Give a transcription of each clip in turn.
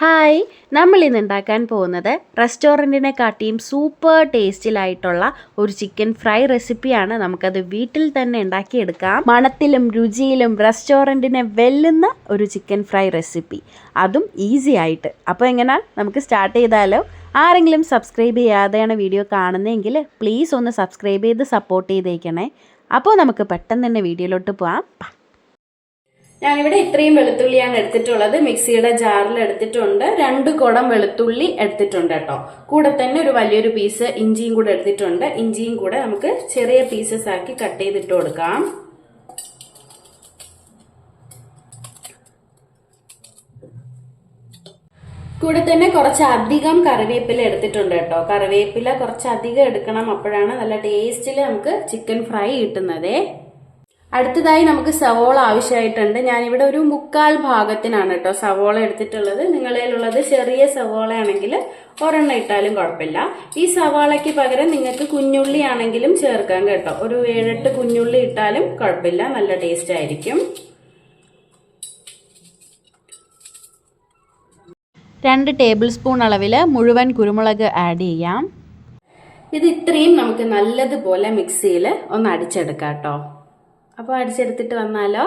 Hi നമ്മൾ ഇന്ന് ഉണ്ടാക്കാൻ പോകുന്നത് റെസ്റ്റോറന്റിനെ കാട്ടിയും സൂപ്പർ ടേസ്റ്റിലായിട്ടുള്ള ഒരു ചിക്കൻ ഫ്രൈ റെസിപ്പിയാണ്. നമുക്കത് വീട്ടിൽ തന്നെ ഉണ്ടാക്കിയെടുക്കാം. മണത്തിലും രുചിയിലും റെസ്റ്റോറന്റിനെ വെല്ലുന്ന ഒരു ചിക്കൻ ഫ്രൈ റെസിപ്പി. അതും ഈസി ആയിട്ട്. അപ്പോൾ എങ്ങനെ നമുക്ക് സ്റ്റാർട്ട് ചെയ്താലോ? ആരെങ്കിലും സബ്സ്ക്രൈബ് ചെയ്യാതെയാണ് വീഡിയോ കാണുന്നതെങ്കിൽ പ്ലീസ് ഒന്ന് സബ്സ്ക്രൈബ് ചെയ്ത് സപ്പോർട്ട് ചെയ്തേക്കണേ. അപ്പോൾ നമുക്ക് പെട്ടെന്ന് തന്നെ വീഡിയോയിലോട്ട് പോകാം ഞാനിവിടെ ഇത്രയും വെളുത്തുള്ളിയാണ് എടുത്തിട്ടുള്ളത്. മിക്സിയുടെ ജാറിൽ എടുത്തിട്ടുണ്ട്. രണ്ട് കുടം വെളുത്തുള്ളി എടുത്തിട്ടുണ്ട് കേട്ടോ. കൂടെ തന്നെ ഒരു വലിയൊരു പീസ് ഇഞ്ചിയും കൂടെ എടുത്തിട്ടുണ്ട്. ഇഞ്ചിയും കൂടെ നമുക്ക് ചെറിയ പീസസ് ആക്കി കട്ട് ചെയ്തിട്ട് കൊടുക്കാം. കൂടെ തന്നെ കുറച്ച് അധികം കറിവേപ്പില എടുത്തിട്ടുണ്ട് കേട്ടോ. കറിവേപ്പില കുറച്ച് അധികം എടുക്കണം അപ്പോഴാണ് നല്ല ടേസ്റ്റിൽ നമുക്ക് ചിക്കൻ ഫ്രൈ കിട്ടുന്നതേ. അടുത്തതായി നമുക്ക് സവോള ആവശ്യമായിട്ടുണ്ട്. ഞാനിവിടെ ഒരു മുക്കാൽ ഭാഗത്തിനാണ് കേട്ടോ സവോള എടുത്തിട്ടുള്ളത്. നിങ്ങളതിലുള്ളത് ചെറിയ സവോള ആണെങ്കിൽ ഒരെണ്ണം ഇട്ടാലും കുഴപ്പമില്ല. ഈ സവാളയ്ക്ക് പകരം നിങ്ങൾക്ക് കുഞ്ഞുള്ളി ആണെങ്കിലും ചേർക്കാം കേട്ടോ. ഒരു ഏഴെട്ട് കുഞ്ഞുള്ളി ഇട്ടാലും കുഴപ്പമില്ല. നല്ല ടേസ്റ്റ് ആയിരിക്കും. രണ്ട് ടേബിൾ സ്പൂൺ അളവിൽ മുഴുവൻ കുരുമുളക് ആഡ് ചെയ്യാം. ഇത് ഇത്രയും നമുക്ക് നല്ലതുപോലെ മിക്സിയിൽ ഒന്ന് അടിച്ചെടുക്കാം കേട്ടോ. അപ്പോൾ അടിച്ചെടുത്തിട്ട് വന്നാലോ?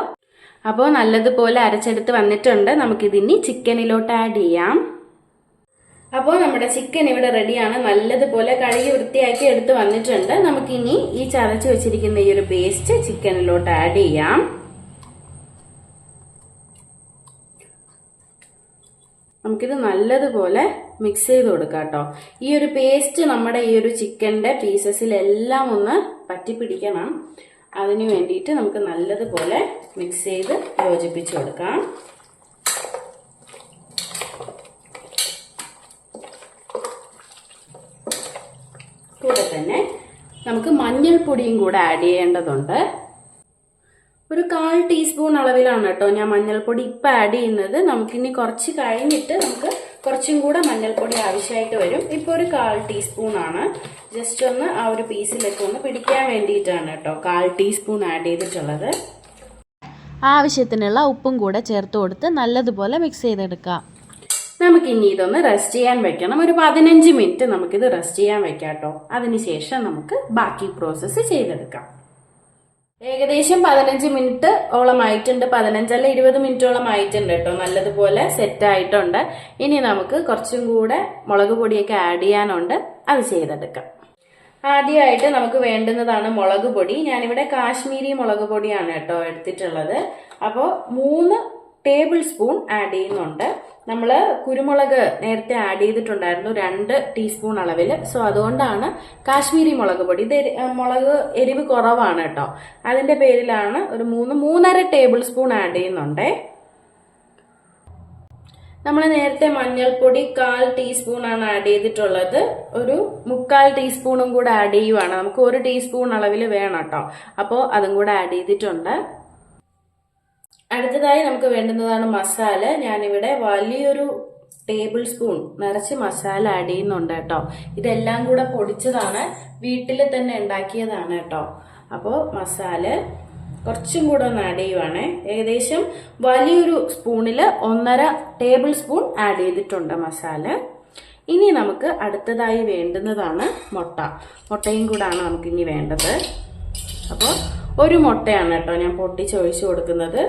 അപ്പോൾ നല്ലതുപോലെ അരച്ചെടുത്ത് വന്നിട്ടുണ്ട്. നമുക്കിതിനി ചിക്കനിലോട്ട് ആഡ് ചെയ്യാം. അപ്പോൾ നമ്മുടെ ചിക്കൻ ഇവിടെ റെഡിയാണ് നല്ലതുപോലെ കഴുകി വൃത്തിയാക്കി എടുത്ത് വന്നിട്ടുണ്ട്. നമുക്കിനി ഈ ചതച്ച് വെച്ചിരിക്കുന്ന ഈ ഒരു പേസ്റ്റ് ചിക്കനിലോട്ട് ആഡ് ചെയ്യാം. നമുക്കിത് നല്ലതുപോലെ മിക്സ് ചെയ്ത് കൊടുക്കാം കേട്ടോ. ഈ ഒരു പേസ്റ്റ് നമ്മുടെ ഈ ഒരു ചിക്കന്റെ പീസസിലെല്ലാം ഒന്ന് പറ്റിപ്പിടിക്കണം. അതിന് വേണ്ടിയിട്ട് നമുക്ക് നല്ലതുപോലെ മിക്സ് ചെയ്ത് യോജിപ്പിച്ച് കൊടുക്കാം. കൂടെ തന്നെ നമുക്ക് മഞ്ഞൾപ്പൊടിയും കൂടെ ആഡ് ചെയ്യേണ്ടതുണ്ട്. ഒരു കാൽ ടീസ്പൂൺ അളവിലാണ് കേട്ടോ ഞാൻ മഞ്ഞൾപ്പൊടി ഇപ്പം ആഡ് ചെയ്യുന്നത്. നമുക്കിനി കുറച്ച് കഴിഞ്ഞിട്ട് നമുക്ക് കുറച്ചും കൂടെ മഞ്ഞൾപ്പൊടി ആവശ്യമായിട്ട് വരും. ഇപ്പോൾ ഒരു കാൽ ടീസ്പൂൺ ആണ്. ജസ്റ്റ് ഒന്ന് ആ ഒരു പീസിലൊക്കെ ഒന്ന് പിടിക്കാൻ വേണ്ടിയിട്ടാണ് കേട്ടോ കാൽ ടീസ്പൂൺ ആഡ് ചെയ്തിട്ടുള്ളത്. ആവശ്യത്തിനുള്ള ഉപ്പും കൂടെ ചേർത്ത് കൊടുത്ത് നല്ലതുപോലെ മിക്സ് ചെയ്തെടുക്കാം. നമുക്കിനി ഇതൊന്ന് റെസ്റ്റ് ചെയ്യാൻ വെക്കണം. ഒരു പതിനഞ്ച് മിനിറ്റ് നമുക്കിത് റെസ്റ്റ് ചെയ്യാൻ വെക്കാം കേട്ടോ. അതിനുശേഷം നമുക്ക് ബാക്കി പ്രോസസ്സ് ചെയ്തെടുക്കാം. ഏകദേശം പതിനഞ്ച് മിനിറ്റ് ഓളം ആയിട്ടുണ്ട്. പതിനഞ്ചല്ല ഇരുപത് മിനിറ്റോളം ആയിട്ടുണ്ട് കേട്ടോ. നല്ലതുപോലെ സെറ്റ് ആയിട്ടുണ്ട്. ഇനി നമുക്ക് കുറച്ചും കൂടെ മുളക് പൊടിയൊക്കെ ആഡ് ചെയ്യാനുണ്ട്. അത് ചെയ്തെടുക്കാം. ആദ്യമായിട്ട് നമുക്ക് വേണ്ടുന്നതാണ് മുളക് പൊടി. ഞാനിവിടെ കാശ്മീരി മുളക് പൊടിയാണ് കേട്ടോ എടുത്തിട്ടുള്ളത്. അപ്പോൾ മൂന്ന് ടേബിൾ സ്പൂൺ ആഡ് ചെയ്യുന്നുണ്ട്. നമ്മൾ കുരുമുളക് നേരത്തെ ആഡ് ചെയ്തിട്ടുണ്ടായിരുന്നു രണ്ട് ടീസ്പൂൺ അളവിൽ സോ അതുകൊണ്ടാണ് കാശ്മീരി മുളക് പൊടി. ഇത് മുളക് എരിവ് കുറവാണ് കേട്ടോ. അതിന്റെ പേരിലാണ് ഒരു മൂന്ന് മൂന്നര ടേബിൾ സ്പൂൺ ആഡ് ചെയ്യുന്നുണ്ടേ. നമ്മൾ നേരത്തെ മഞ്ഞൾപ്പൊടി കാൽ ടീസ്പൂൺ ആണ് ആഡ് ചെയ്തിട്ടുള്ളത്. ഒരു മുക്കാൽ ടീസ്പൂണും കൂടെ ആഡ് ചെയ്യുവാണ്. നമുക്ക് ഒരു ടീസ്പൂൺ അളവിൽ വേണം കേട്ടോ. അപ്പോൾ അതും കൂടെ ആഡ് ചെയ്തിട്ടുണ്ട്. അടുത്തതായി നമുക്ക് വേണ്ടുന്നതാണ് മസാല. ഞാനിവിടെ വലിയൊരു ടേബിൾ സ്പൂൺ നിറച്ച് മസാല ആഡ് ചെയ്യുന്നുണ്ട് കേട്ടോ. ഇതെല്ലാം കൂടെ പൊടിച്ചതാണ്. വീട്ടിൽ തന്നെ ഉണ്ടാക്കിയതാണ് കേട്ടോ. അപ്പോൾ മസാല കുറച്ചും കൂടെ ഒന്ന് ആഡ് ചെയ്യുവാണേ. ഏകദേശം വലിയൊരു സ്പൂണിൽ ഒന്നര ടേബിൾ സ്പൂൺ ആഡ് ചെയ്തിട്ടുണ്ട് മസാല. ഇനി നമുക്ക് അടുത്തതായി വേണ്ടുന്നതാണ് മുട്ട. മുട്ടയും കൂടാണ് നമുക്കിനി വേണ്ടത്. അപ്പോൾ ഒരു മുട്ടയാണ് കേട്ടോ ഞാൻ പൊട്ടിച്ച് ഒഴിച്ചു കൊടുക്കുന്നത്.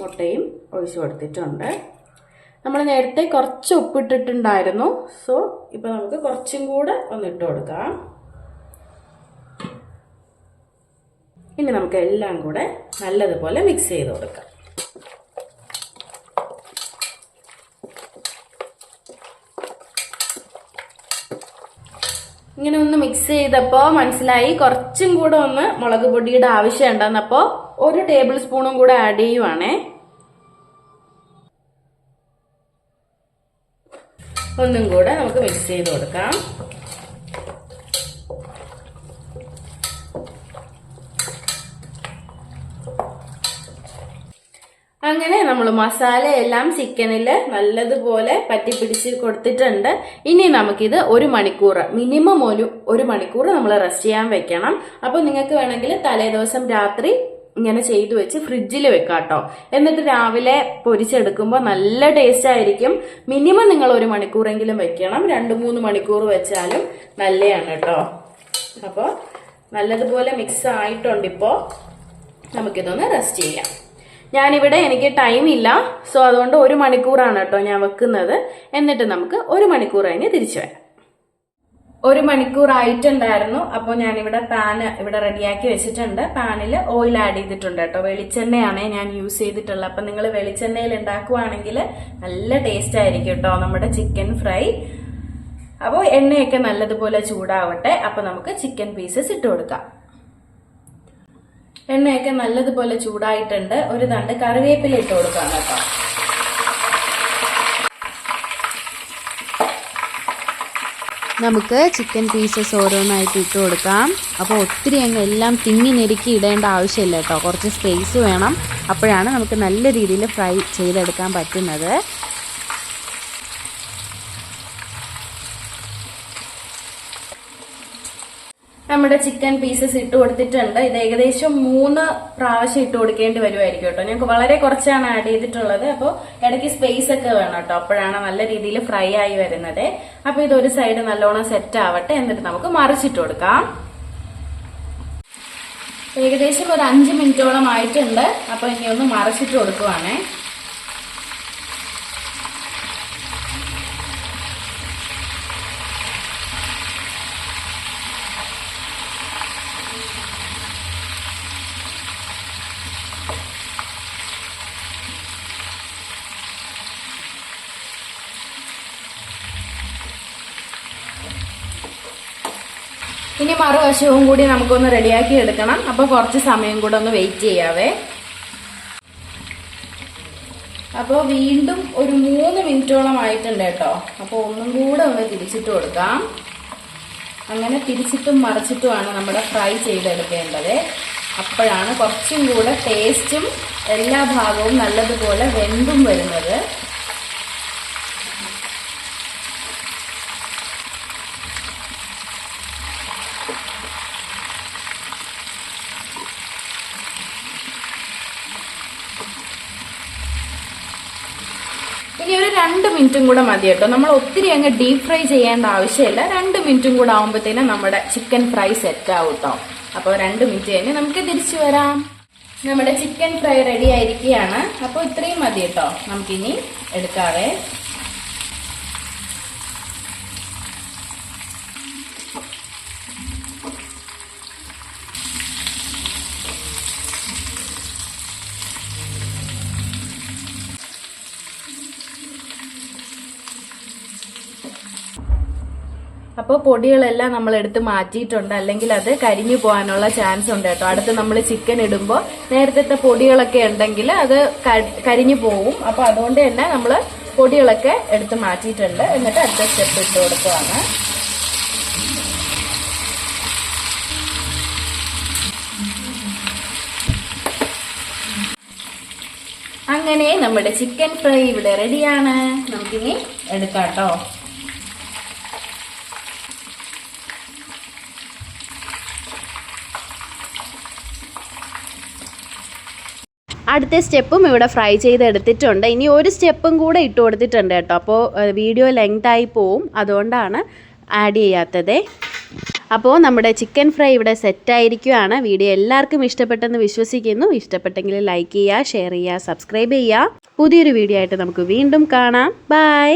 മുട്ടയും ഒഴിച്ച് കൊടുത്തിട്ടുണ്ട്. നമ്മൾ നേരത്തെ കുറച്ച് ഉപ്പിട്ടിട്ടുണ്ടായിരുന്നു. സോ ഇപ്പോൾ നമുക്ക് കുറച്ചും കൂടെ ഒന്ന് ഇട്ട് കൊടുക്കാം. ഇനി നമുക്ക് എല്ലാം കൂടെ നല്ലതുപോലെ മിക്സ് ചെയ്ത് കൊടുക്കാം. ഇങ്ങനെ ഒന്ന് മിക്സ് ചെയ്തപ്പോൾ മനസ്സിലായി കുറച്ചും കൂടെ ഒന്ന് മുളക് പൊടിയുടെ ആവശ്യം ഉണ്ടെന്നപ്പോൾ ഒരു ടേബിൾ സ്പൂണും കൂടെ ആഡ് ചെയ്യുവാണേ. ഒന്നും കൂടെ നമുക്ക് മിക്സ് ചെയ്ത് കൊടുക്കാം. അങ്ങനെ നമ്മൾ മസാല എല്ലാം ചിക്കനിൽ നല്ലതുപോലെ പറ്റിപ്പിടിച്ച് കൊടുത്തിട്ടുണ്ട്. ഇനി നമുക്കിത് ഒരു മണിക്കൂർ മിനിമം ഒരു ഒരു മണിക്കൂർ നമ്മൾ റെസ്റ്റ് ചെയ്യാൻ വെക്കണം. അപ്പോൾ നിങ്ങൾക്ക് വേണമെങ്കിൽ തലേദിവസം രാത്രി ഇങ്ങനെ ചെയ്തു വെച്ച് ഫ്രിഡ്ജിൽ വെക്കാം കേട്ടോ എന്നിട്ട് രാവിലെ പൊരിച്ചെടുക്കുമ്പോൾ നല്ല ടേസ്റ്റ് ആയിരിക്കും. മിനിമം നിങ്ങൾ ഒരു മണിക്കൂറെങ്കിലും വെക്കണം. രണ്ട് മൂന്ന് മണിക്കൂർ വെച്ചാലും നല്ലതാണ് കേട്ടോ അപ്പോൾ നല്ലതുപോലെ മിക്സ് ആയിട്ടുണ്ട് ഇപ്പോൾ നമുക്കിതൊന്ന് റെസ്റ്റ് ചെയ്യാം. ഞാനിവിടെ എനിക്ക് ടൈം ഇല്ല. സോ അതുകൊണ്ട് ഒരു മണിക്കൂറാണ് കേട്ടോ ഞാൻ വെക്കുന്നത്. എന്നിട്ട് നമുക്ക് ഒരു മണിക്കൂർ കഴിഞ്ഞ് തിരിച്ചു വരാം. ഒരു മണിക്കൂർ ആയിട്ടുണ്ടായിരുന്നു. അപ്പോൾ ഞാനിവിടെ പാൻ ഇവിടെ റെഡിയാക്കി വെച്ചിട്ടുണ്ട്. പാനിൽ ഓയിൽ ആഡ് ചെയ്തിട്ടുണ്ട് കേട്ടോ. വെളിച്ചെണ്ണയാണ് ഞാൻ യൂസ് ചെയ്തിട്ടുള്ളത്. അപ്പം നിങ്ങൾ വെളിച്ചെണ്ണയിൽ ഉണ്ടാക്കുവാണെങ്കിൽ നല്ല ടേസ്റ്റ് ആയിരിക്കും കേട്ടോ നമ്മുടെ ചിക്കൻ ഫ്രൈ. അപ്പോൾ എണ്ണയൊക്കെ നല്ലതുപോലെ ചൂടാവട്ടെ. അപ്പോൾ നമുക്ക് ചിക്കൻ പീസസ് ഇട്ട് കൊടുക്കാം. എണ്ണയൊക്കെ നല്ലതുപോലെ ചൂടായിട്ടുണ്ട്. ഒരു തണ്ട് കറിവേപ്പില ഇട്ട് കൊടുക്കാം കേട്ടോ. നമുക്ക് ചിക്കൻ പീസസ് ഓരോന്നായിട്ട് ഇട്ട് കൊടുക്കാം. അപ്പോൾ ഒത്തിരി അങ്ങ് എല്ലാം തിങ്ങി ഇടേണ്ട ആവശ്യമില്ല കേട്ടോ. കുറച്ച് സ്പേസ് വേണം. അപ്പോഴാണ് നമുക്ക് നല്ല രീതിയിൽ ഫ്രൈ ചെയ്തെടുക്കാൻ പറ്റുന്നത്. നമ്മുടെ ചിക്കൻ പീസസ് ഇട്ട് കൊടുത്തിട്ടുണ്ട്. ഇത് ഏകദേശം മൂന്ന് പ്രാവശ്യം ഇട്ട് കൊടുക്കേണ്ടി വരുമായിരിക്കും കേട്ടോ. ഞങ്ങൾക്ക് വളരെ കുറച്ചാണ് ആഡ് ചെയ്തിട്ടുള്ളത്. അപ്പോൾ ഇടയ്ക്ക് സ്പേസ് ഒക്കെ വേണം കേട്ടോ. അപ്പോഴാണ് നല്ല രീതിയിൽ ഫ്രൈ ആയി വരുന്നത്. അപ്പോൾ ഇതൊരു സൈഡ് നല്ലോണം സെറ്റ് ആവട്ടെ. എന്നിട്ട് നമുക്ക് മറിച്ചിട്ട് കൊടുക്കാം. ഏകദേശം ഒരു അഞ്ച് മിനിറ്റോളം ആയിട്ടുണ്ട്. അപ്പോൾ ഇനി ഒന്ന് മറിച്ചിട്ട് കൊടുക്കുവാണേ. ഇനി മറുവശവും കൂടി നമുക്കൊന്ന് റെഡിയാക്കി എടുക്കണം. അപ്പോൾ കുറച്ച് സമയം കൂടെ ഒന്ന് വെയിറ്റ് ചെയ്യാവേ. അപ്പോൾ വീണ്ടും ഒരു മൂന്ന് മിനിറ്റോളം ആയിട്ടുണ്ട് കേട്ടോ. അപ്പോൾ ഒന്നും കൂടെ ഒന്ന് തിരിച്ചിട്ട് കൊടുക്കാം. അങ്ങനെ തിരിച്ചിട്ടും മറിച്ചിട്ടുമാണ് നമ്മുടെ ഫ്രൈ ചെയ്തെടുക്കേണ്ടത്. അപ്പോഴാണ് കുറച്ചും കൂടെ ടേസ്റ്റും എല്ലാ ഭാഗവും നല്ലതുപോലെ വെന്തും വരുന്നത് ഇനി ഒരു രണ്ട് മിനിറ്റും കൂടെ മതി കേട്ടോ. നമ്മൾ ഒത്തിരി അങ്ങ് ഡീപ് ഫ്രൈ ചെയ്യേണ്ട ആവശ്യമില്ല. രണ്ട് മിനിറ്റും കൂടെ ആകുമ്പോഴത്തേനും നമ്മുടെ ചിക്കൻ ഫ്രൈ സെറ്റ് ആവും കേട്ടോ അപ്പോൾ രണ്ട് മിനിറ്റ് കഴിഞ്ഞ് നമുക്ക് തിരിച്ചു വരാം. നമ്മുടെ ചിക്കൻ ഫ്രൈ റെഡി ആയിരിക്കുകയാണ്. അപ്പോൾ ഇത്രയും മതി കേട്ടോ നമുക്കിനി എടുക്കാവേ. അപ്പോൾ പൊടികളെല്ലാം നമ്മൾ എടുത്ത് മാറ്റിയിട്ടുണ്ട്. അല്ലെങ്കിൽ അത് കരിഞ്ഞു പോകാനുള്ള ചാൻസ് ഉണ്ട് കേട്ടോ. അടുത്ത് നമ്മൾ ചിക്കൻ ഇടുമ്പോൾ നേരത്തെ പൊടികളൊക്കെ ഉണ്ടെങ്കിൽ അത് കരിഞ്ഞു പോവും. അപ്പോൾ അതുകൊണ്ട് തന്നെ നമ്മൾ പൊടികളൊക്കെ എടുത്ത് മാറ്റിയിട്ടുണ്ട്. എന്നിട്ട് അടുത്ത സ്റ്റെപ്പ് ഇട്ട് കൊടുക്കുവാണ്. അങ്ങനെ നമ്മുടെ ചിക്കൻ ഫ്രൈ ഇവിടെ റെഡിയാണ് നമുക്കിനി എടുക്കാം കേട്ടോ. അടുത്ത സ്റ്റെപ്പും ഇവിടെ ഫ്രൈ ചെയ്തെടുത്തിട്ടുണ്ട്. ഇനി ഒരു സ്റ്റെപ്പും കൂടെ ഇട്ട് കൊടുത്തിട്ടുണ്ട് കേട്ടോ. അപ്പോൾ വീഡിയോ ലെങ്ത് ആയി പോവും. അതുകൊണ്ടാണ് ആഡ് ചെയ്യാത്തത്. അപ്പോൾ നമ്മുടെ ചിക്കൻ ഫ്രൈ ഇവിടെ സെറ്റായിരിക്കുകയാണ് വീഡിയോ എല്ലാവർക്കും ഇഷ്ടപ്പെട്ടെന്ന് വിശ്വസിക്കുന്നു. ഇഷ്ടപ്പെട്ടെങ്കിൽ ലൈക്ക് ചെയ്യുക ഷെയർ ചെയ്യുക സബ്സ്ക്രൈബ് ചെയ്യുക. പുതിയൊരു വീഡിയോ ആയിട്ട് നമുക്ക് വീണ്ടും കാണാം. ബൈ